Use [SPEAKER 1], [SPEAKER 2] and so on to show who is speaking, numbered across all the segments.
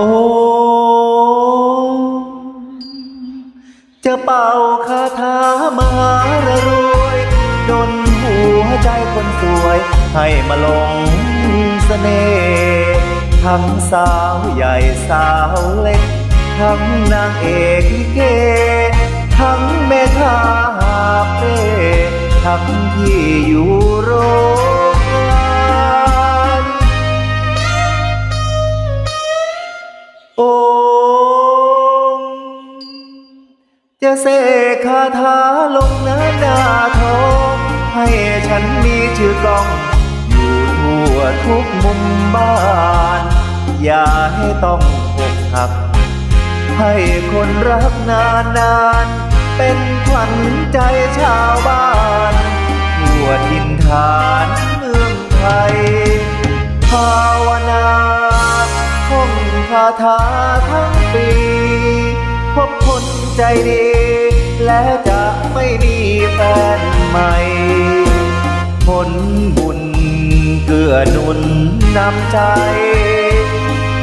[SPEAKER 1] โอ้จะเป่าคาถามหารรวยดนหัวใจคนสวย ให้มาลงเสน่ห์ทั้งสาวใหญ่สาวเล็ก ทั้งนางเอกเก ทั้งแม่ค้าหาเร่ทั้งที่อยู่ จะเสกคาถาลงหน้าหน้าทองให้ฉันมีชื่อกล้อง อยู่ทั่วทุกมุมบ้าน อย่าให้ต้องอกหัก ให้คนรักนานนานๆเป็นขวัญใจชาวบ้านทั่วทินฐานเมืองไทย ภาวนาท่องคาถาทั้ง ใจดี และจะไม่มีแฟนใหม่ ผลบุญเกื้อหนุนนำใจ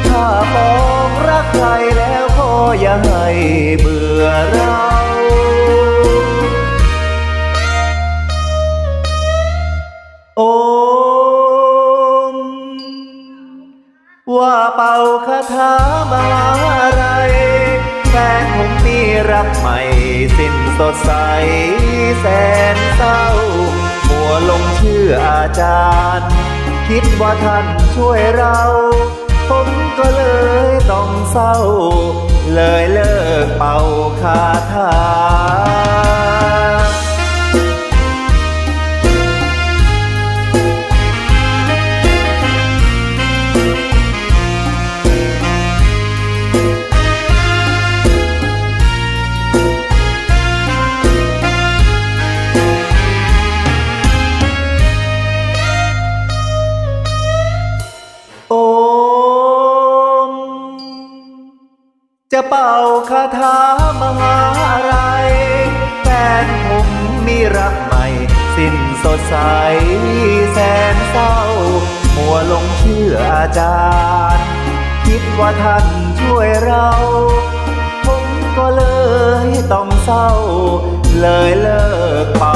[SPEAKER 1] ถ้ามองรักใครแล้วก็อย่าให้เบื่อเราโอม ว่าเป่าคาถามหารแฟนผม รักใหม่สิ้นสดใสแสนเศร้า หัวลงชื่ออาจารย์ คิดว่าท่านช่วยเรา ผมก็เลยต้องเศร้า เป่าคาถามหาอะไรแฟนผมมีรักใหม่ สิ้นสดใสแสนเศร้ามัวลงเชื่ออาจารย์ คิดว่าท่านช่วยเรา ผมก็เลยต้องเศร้า เลยเลิกเป่า